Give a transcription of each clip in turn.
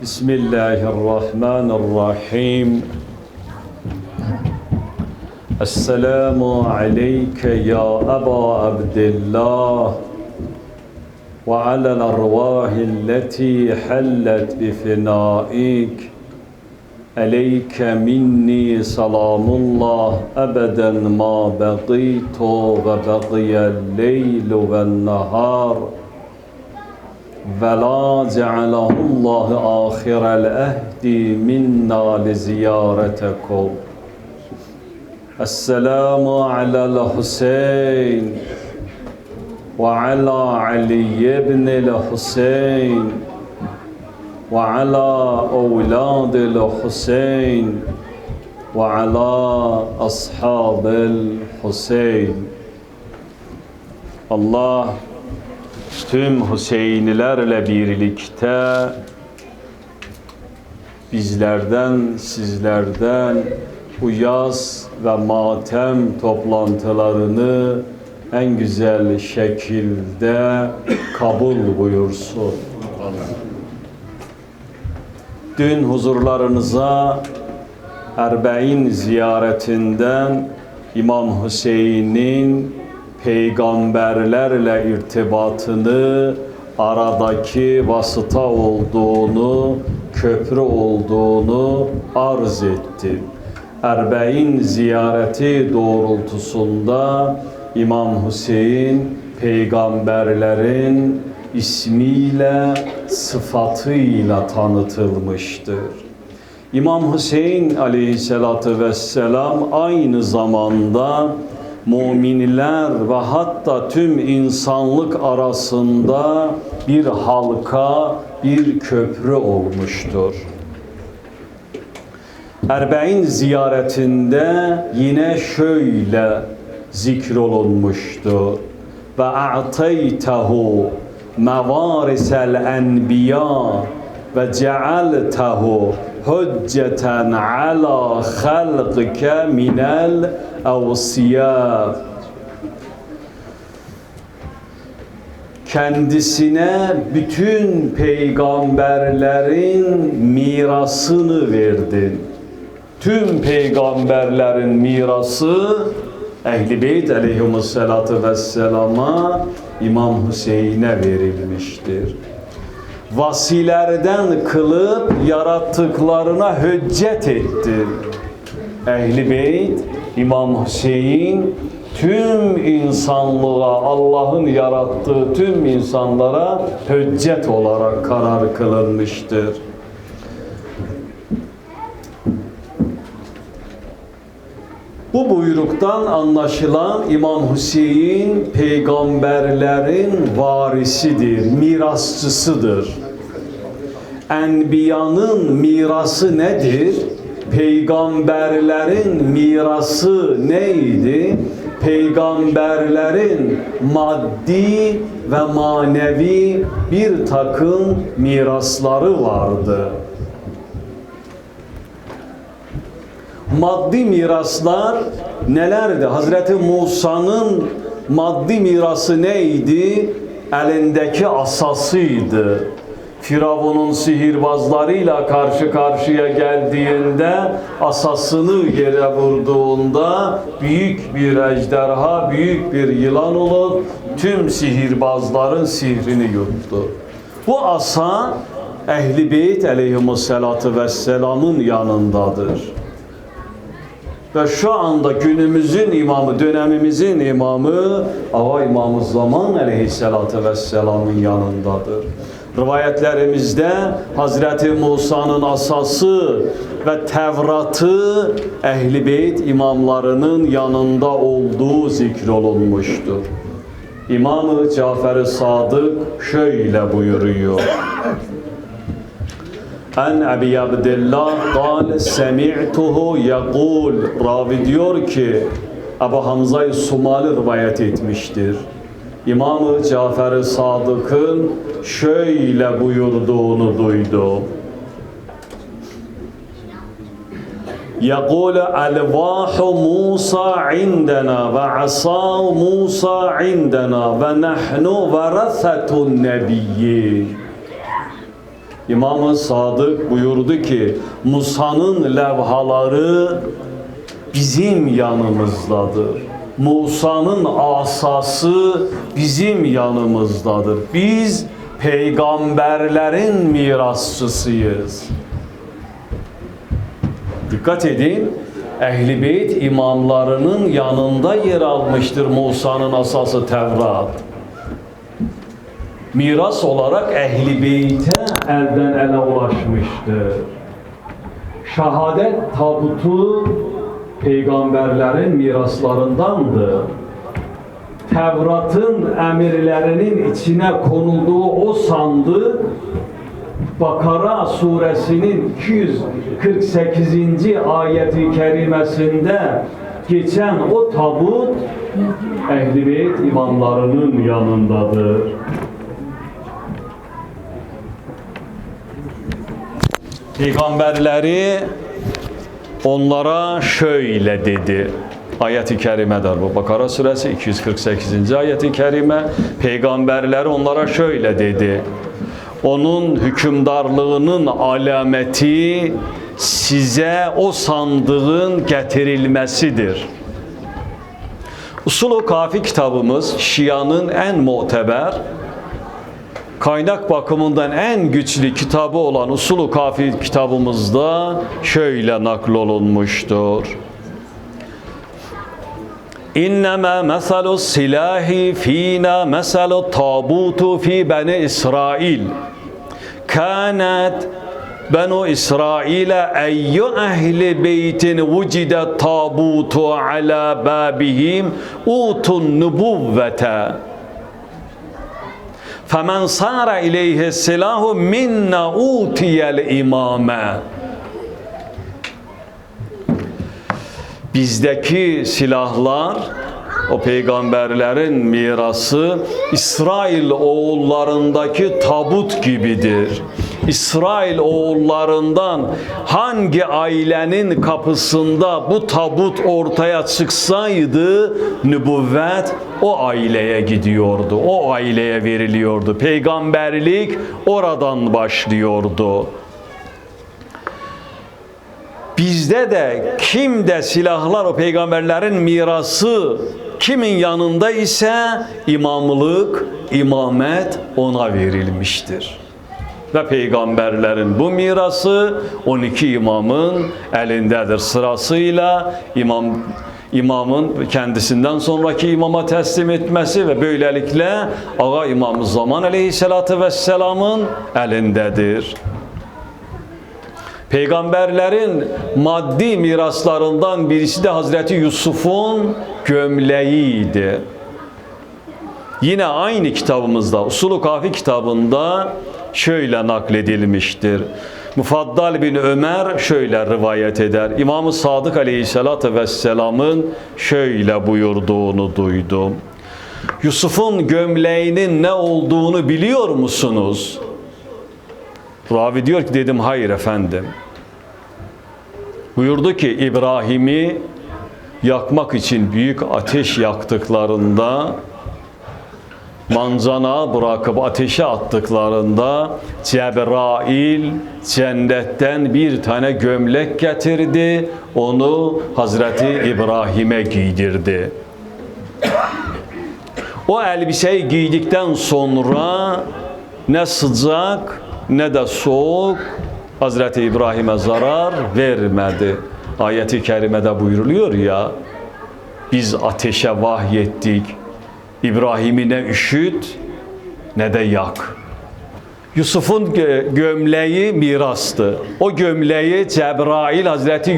بسم الله الرحمن الرحيم. السلام عليك يا أبا عبد الله وعلى الأرواح التي حلت بفنائك. عليك مني سلام الله أبدا ما بقيت وبقي الليل والنهار. ولا جعله الله آخر الأهد منا لزيارتكم. السلام على الحسين وعلى علي بن الحسين وعلى أولاد الحسين وعلى أصحاب الحسين. Allah tüm Hüseynilerle birlikte bizlerden, sizlerden bu yaz ve matem toplantılarını en güzel şekilde kabul buyursun. Dün huzurlarınıza Erbe'in ziyaretinden İmam Hüseyin'in peygamberlerle irtibatını aradaki vasıta olduğunu, köprü olduğunu arz ettim. Erbe'in ziyareti doğrultusunda İmam Hüseyin peygamberlerin ismiyle, sıfatıyla tanıtılmıştır. İmam Hüseyin aleyhissalatü vesselam aynı zamanda müminler ve hatta tüm insanlık arasında bir halka, bir köprü olmuştur. Erbe'in ziyaretinde yine şöyle zikrolunmuştur. Ve a'taytehu mevarisel enbiya ve cealtehu hücceten ala halqike minel evsiyâ kendisine bütün peygamberlerin mirasını verdin. Tüm peygamberlerin mirası Ehl-i Beyt aleyhimussalatu vesselama İmam Hüseyin'e verilmiştir. Vasilerden kılıp yarattıklarına hüccet etti. Ehl-i Beyt, İmam Hüseyin tüm insanlığa, Allah'ın yarattığı tüm insanlara hüccet olarak karar kılınmıştır. Bu buyruktan anlaşılan İmam Hüseyin peygamberlerin varisidir, mirasçısıdır. Enbiyanın mirası nedir? Peygamberlerin mirası neydi? Peygamberlerin maddi ve manevi bir takım mirasları vardı. Maddi miraslar nelerdi? Hazreti Musa'nın maddi mirası neydi? Elindeki asasıydı. Firavun'un sihirbazlarıyla karşı karşıya geldiğinde asasını yere vurduğunda büyük bir ejderha, büyük bir yılan olup tüm sihirbazların sihrini yuttu. Bu asa Ehl-i Beyt aleyhimussalatu vesselamın yanındadır. Ve şu anda günümüzün imamı, dönemimizin imamı Ava İmamı Zaman Aleyhisselatü Vesselam'ın yanındadır. Rivayetlerimizde Hazreti Musa'nın asası ve Tevrat'ı Ehl-i Beyt imamlarının yanında olduğu zikrolunmuştur. İmamı Cafer-i Sadık şöyle buyuruyor. En Ebi Abdillah kal semi'tuhu yekul Ravi diyor ki Ebu Hamza-i Sumali rivayet etmiştir. İmam-ı Cafer-i Sadık'ın şöyle buyurduğunu duydu. يقول ألواح موسى عندنا وعصا موسى عندنا ونحن ورثة النبيين İmam-ı Sadık buyurdu ki Musa'nın levhaları bizim yanımızdadır. Musa'nın asası bizim yanımızdadır. Biz peygamberlerin mirasçısıyız. Dikkat edin. Ehl-i Beyt imamlarının yanında yer almıştır Musa'nın asası Tevrat. Miras olarak Ehl-i Beyt'e elden ele ulaşmıştır. Şehadet tabutu peygamberlerin miraslarındandır. Tevrat'ın emirlerinin içine konulduğu o sandık Bakara suresinin 248. ayeti kerimesinde geçen o tabut Beyt imamlarının yanındadır. Peygamberleri onlara şöyle dedi. Ayet-i kerimedir bu. Bakara suresi 248. ayet-i kerime. Peygamberleri onlara şöyle dedi. Onun hükümdarlığının alameti size o sandığın getirilmesidir. Usul-u Kafi kitabımız Şia'nın en muteber kaynak bakımından en güçlü kitabı olan Usul-u Kafi kitabımızda şöyle naklolunmuştur. İnnemâ mesalu silahi fînâ mesalu tabutu fi beni İsrail. Kânet benu İsrail'e eyyü ehli beytin vucide tabutu ala babihim utun nubuvvete. Femen sara ileyhi silahu minna utiyel imame. Bizdeki silahlar o peygamberlerin mirası İsrail oğullarındaki tabut gibidir. İsrail oğullarından hangi ailenin kapısında bu tabut ortaya çıksaydı nübüvvet o aileye gidiyordu. O aileye veriliyordu. Peygamberlik oradan başlıyordu. Bizde de kimde silahlar o peygamberlerin mirası kimin yanında ise imamlık, imamet ona verilmiştir. Ve peygamberlerin bu mirası 12 imamın elindedir. Sırasıyla imam imamın kendisinden sonraki imama teslim etmesi ve böylelikle Ağa İmam Zaman Aleyhisselatü Vesselam'ın elindedir. Peygamberlerin maddi miraslarından birisi de Hazreti Yusuf'un gömleğiydi. Yine aynı kitabımızda, Usul-u Kafi kitabında şöyle nakledilmiştir. Mufaddal bin Ömer şöyle rivayet eder. İmam-ı Sadık Aleyhisselatü Vesselam'ın şöyle buyurduğunu duydum. Yusuf'un gömleğinin ne olduğunu biliyor musunuz? Ravi diyor ki dedim hayır efendim. Buyurdu ki İbrahim'i yakmak için büyük ateş yaktıklarında manzana bırakıp ateşe attıklarında Cebrail cennetten bir tane gömlek getirdi. Onu Hazreti İbrahim'e giydirdi. O elbiseyi giydikten sonra ne sıcak ne de soğuk Hazreti İbrahim'e zarar vermedi. Ayeti kerimede buyuruluyor ya biz ateşe vahyettik. İbrahim'i ne üşüt ne de yak. Yusuf'un gö- gömleği mirastı. O gömleği Cebrail Hazreti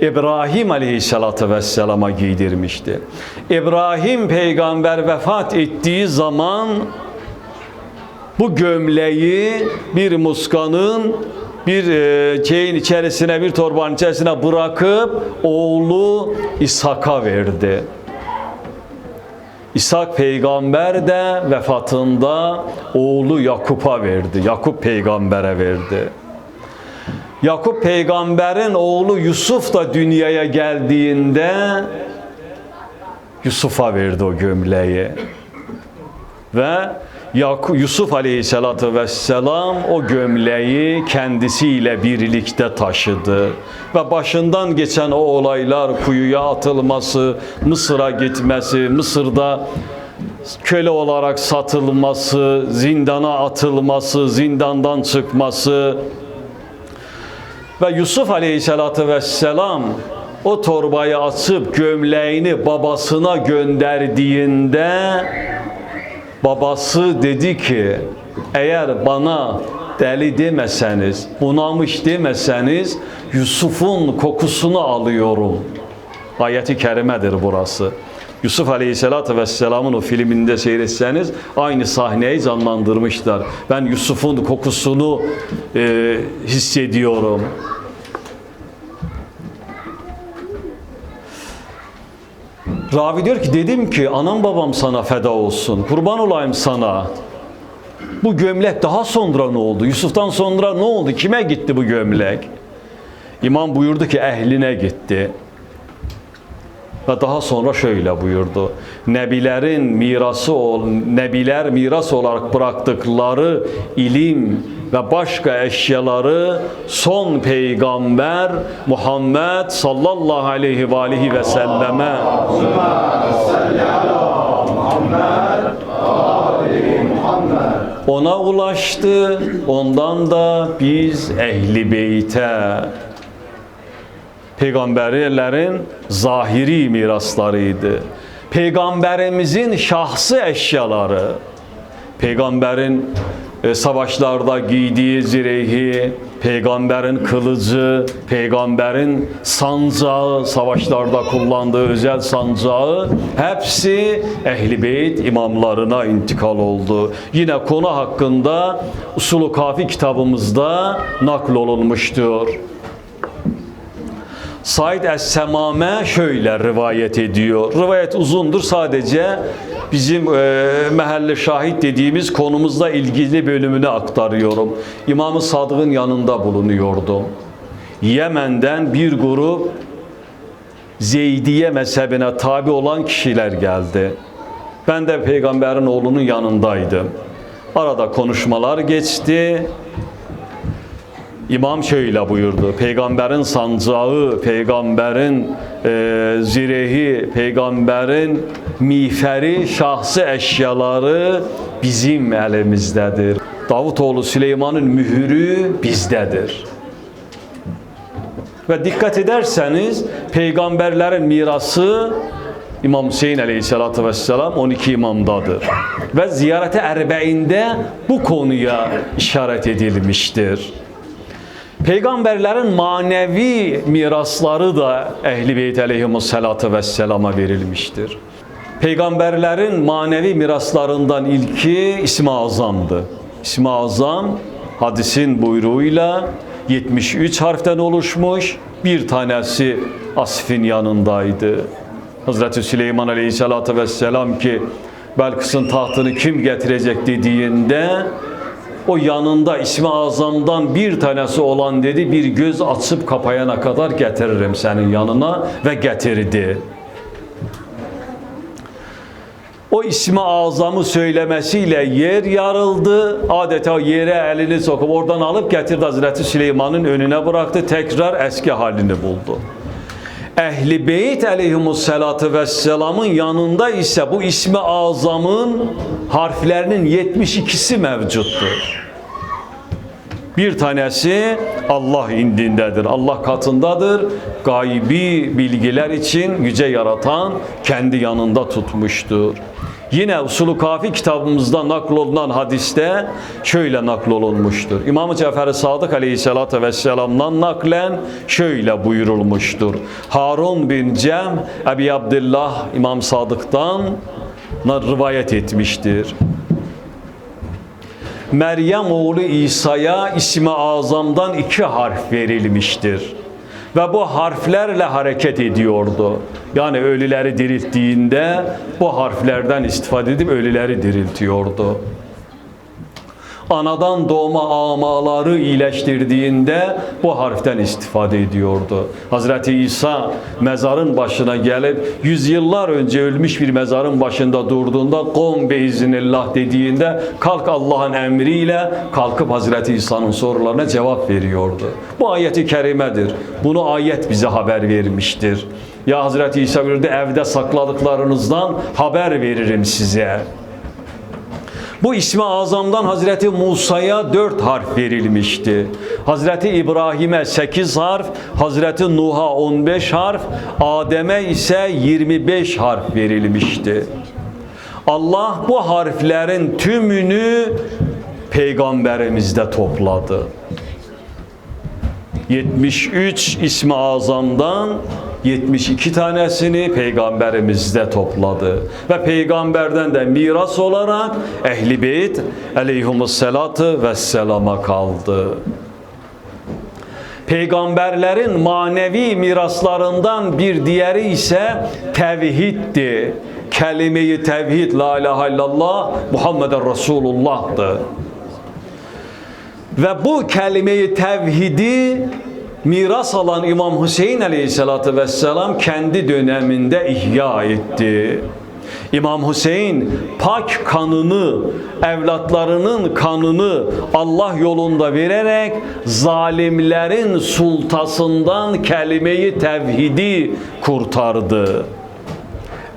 İbrahim Aleyhisselatü Vesselam'a giydirmişti. İbrahim peygamber vefat ettiği zaman bu gömleği bir muskanın bir e, şeyin içerisine bir torbanın içerisine bırakıp oğlu İshak'a verdi. İshak peygamber de vefatında oğlu Yakup'a verdi. Yakup peygambere verdi. Yakup peygamberin oğlu Yusuf da dünyaya geldiğinde Yusuf'a verdi o gömleği. Ve Yusuf Aleyhisselatü Vesselam o gömleği kendisiyle birlikte taşıdı. Ve başından geçen o olaylar, kuyuya atılması, Mısır'a gitmesi, Mısır'da köle olarak satılması, zindana atılması, zindandan çıkması ve Yusuf Aleyhisselatü Vesselam o torbayı açıp gömleğini babasına gönderdiğinde babası dedi ki eğer bana deli demeseniz, bunamış demeseniz Yusuf'un kokusunu alıyorum. Ayeti kerimedir burası. Yusuf Aleyhisselatü Vesselam'ın o filminde seyretseniz aynı sahneyi canlandırmışlar. Ben Yusuf'un kokusunu e, hissediyorum. Ravi diyor ki dedim ki anam babam sana feda olsun. Kurban olayım sana. Bu gömlek daha sonra ne oldu? Yusuf'tan sonra ne oldu? Kime gitti bu gömlek? İmam buyurdu ki ehline gitti. Ve daha sonra şöyle buyurdu. Nebilerin mirası ol, nebiler miras olarak bıraktıkları ilim ve başka eşyaları son peygamber Muhammed sallallahu aleyhi ve aleyhi ve selleme ona ulaştı. Ondan da biz ehli beyte peygamberlerin zahiri miraslarıydı. Peygamberimizin şahsı eşyaları, peygamberin e, savaşlarda giydiği zirehi, peygamberin kılıcı, peygamberin sancağı, savaşlarda kullandığı özel sancağı hepsi Ehl-i Beyt imamlarına intikal oldu. Yine konu hakkında Usul-u Kafi kitabımızda nakl olunmuştur. Said Es-Semame şöyle rivayet ediyor. Rivayet uzundur sadece bizim e, mehalle şahit dediğimiz konumuzla ilgili bölümünü aktarıyorum. İmam-ı Sadık'ın yanında bulunuyordum. Yemen'den bir grup Zeydiye mezhebine tabi olan kişiler geldi. Ben de peygamberin oğlunun yanındaydım. Arada konuşmalar geçti. İmam şöyle buyurdu. Peygamberin sancağı, peygamberin e, zirehi, peygamberin miğferi, şahsı eşyaları bizim elimizdedir. Davutoğlu Süleyman'ın mühürü bizdedir. Ve dikkat ederseniz peygamberlerin mirası İmam Hüseyin Aleyhisselatü Vesselam 12 imamdadır. Ve ziyarete erbeinde bu konuya işaret edilmiştir. Peygamberlerin manevi mirasları da Ehl-i Beyt aleyhimussalatu vesselama verilmiştir. Peygamberlerin manevi miraslarından ilki İsmi Azam'dı. İsmi Azam hadisin buyruğuyla 73 harften oluşmuş. Bir tanesi Asif'in yanındaydı. Hazreti Süleyman Aleyhisselatü Vesselam ki Belkıs'ın tahtını kim getirecek dediğinde o yanında ismi azamdan bir tanesi olan dedi bir göz açıp kapayana kadar getiririm senin yanına ve getirdi. O ismi azamı söylemesiyle yer yarıldı. Adeta yere elini sokup oradan alıp getirdi Hazreti Süleyman'ın önüne bıraktı. Tekrar eski halini buldu. Ehli Beyt aleyhimussalatu vesselamın yanında ise bu ismi azamın harflerinin 72'si mevcuttur. Bir tanesi Allah indindedir, Allah katındadır. Gaybi bilgiler için yüce yaratan kendi yanında tutmuştur. Yine Usulü Kafi kitabımızda naklolunan hadiste şöyle naklolunmuştur. İmam-ı Cafer-i Sadık Aleyhisselatü Vesselam'dan naklen şöyle buyurulmuştur. Harun bin Cem Ebi Abdullah İmam Sadık'tan rivayet etmiştir. Meryem oğlu İsa'ya ismi azamdan iki harf verilmiştir. Ve bu harflerle hareket ediyordu. Yani ölüleri dirilttiğinde bu harflerden istifade edip ölüleri diriltiyordu. Anadan doğma amaları iyileştirdiğinde bu harften istifade ediyordu. Hazreti İsa mezarın başına gelip yüzyıllar önce ölmüş bir mezarın başında durduğunda kom beiznillah dediğinde kalk Allah'ın emriyle kalkıp Hazreti İsa'nın sorularına cevap veriyordu. Bu ayeti kerimedir. Bunu ayet bize haber vermiştir. Ya Hazreti İsa buyurdu evde sakladıklarınızdan haber veririm size. Bu ismi azamdan Hazreti Musa'ya dört harf verilmişti. Hazreti İbrahim'e sekiz harf, Hazreti Nuh'a 15 harf, Adem'e ise 25 harf verilmişti. Allah bu harflerin tümünü peygamberimizde topladı. 73 ismi azamdan 72 tanesini peygamberimizde topladı. Ve peygamberden de miras olarak Ehli Beyt aleyhumussalatu vesselama kaldı. Peygamberlerin manevi miraslarından bir diğeri ise tevhiddi. Kelime-i tevhid, la ilahe illallah, Muhammeden Resulullah'tı. Ve bu kelime-i tevhidi miras alan İmam Hüseyin aleyhissalatü vesselam kendi döneminde ihya etti. İmam Hüseyin pak kanını, evlatlarının kanını Allah yolunda vererek zalimlerin sultasından kelime-i tevhidi kurtardı.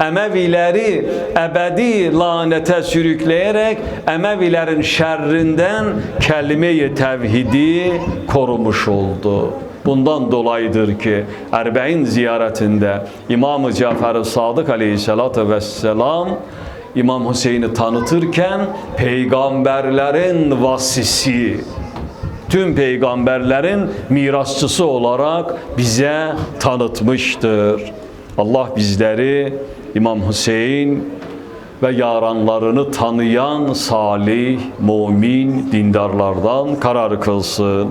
Emevileri ebedi lanete sürükleyerek Emevilerin şerrinden kelime-i tevhidi korumuş oldu. Bundan dolayıdır ki Erbe'in ziyaretinde İmam-ı Cafer-i Sadık aleyhissalatü vesselam İmam Hüseyin'i tanıtırken peygamberlerin vasisi, tüm peygamberlerin mirasçısı olarak bize tanıtmıştır. Allah bizleri İmam Hüseyin ve yaranlarını tanıyan salih, mümin, dindarlardan karar kılsın.